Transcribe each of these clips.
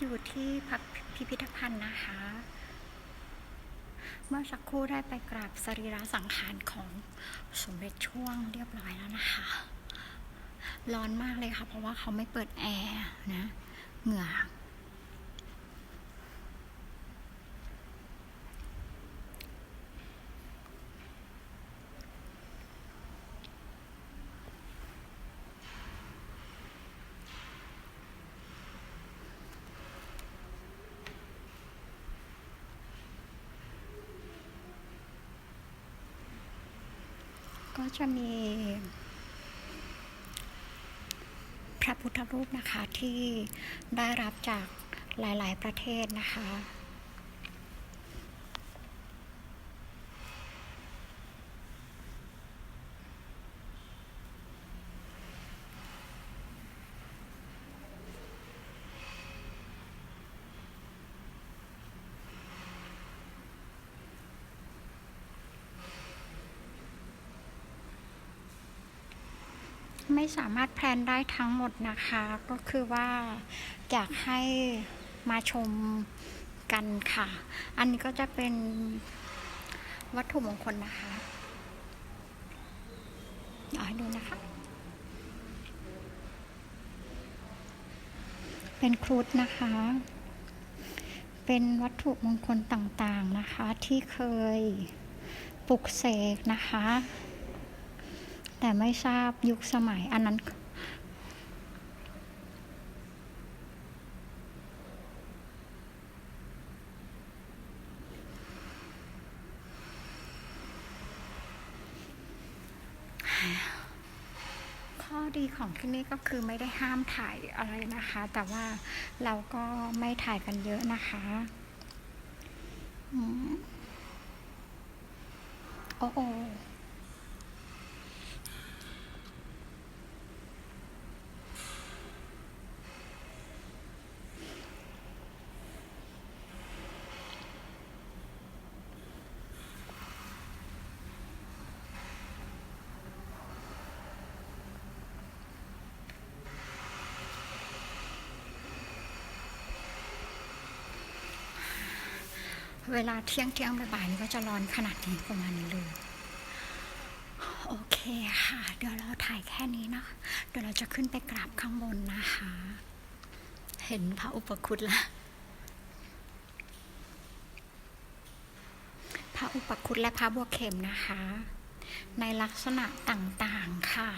อยู่ที่พักพิพิธภัณฑ์นะคะ เมื่อสักครู่ได้ไปกราบสรีระสังขารของสมเด็จช่วงเรียบร้อยแล้วนะคะ ร้อนมากเลยค่ะ เพราะว่าเขาไม่เปิดแอร์นะ เหงื่อ ก็จะมีพระพุทธรูปนะคะที่ได้รับจากหลาย ๆ ประเทศนะคะ ไม่สามารถแพลนได้ทั้งหมดนะคะ ก็คือว่าอยากให้มาชมกันค่ะ อันนี้ก็จะเป็นวัตถุมงคลนะคะเอาให้ดูนะคะ เป็นครุฑนะคะ เป็นวัตถุมงคลต่างๆนะคะที่เคยปลุกเสกนะคะ แต่ไม่ทราบยุคสมัยอันนั้นข้อดีของที่นี่ก็คือไม่ได้ห้ามถ่ายอะไรนะคะ แต่ว่าเราก็ไม่ถ่ายกันเยอะนะคะอืมโอ้โอ เวลาเที่ยงเที่ยงบ่ายๆก็จะร้อนขนาดนี้ประมาณนี้เลย โอเคค่ะ เดี๋ยวเราถ่ายแค่นี้เนาะเดี๋ยวเราจะขึ้นไปกราบข้างบนนะคะ เห็นพระอุปคุตละพระอุปคุตและพระบัวเข็มนะคะ ในลักษณะต่างๆค่ะ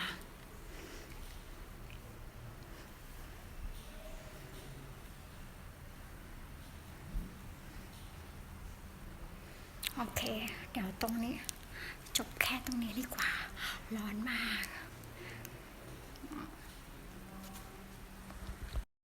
โอเค เดี๋ยวตรงนี้ จบแค่ตรงนี้ดีกว่า ร้อนมาก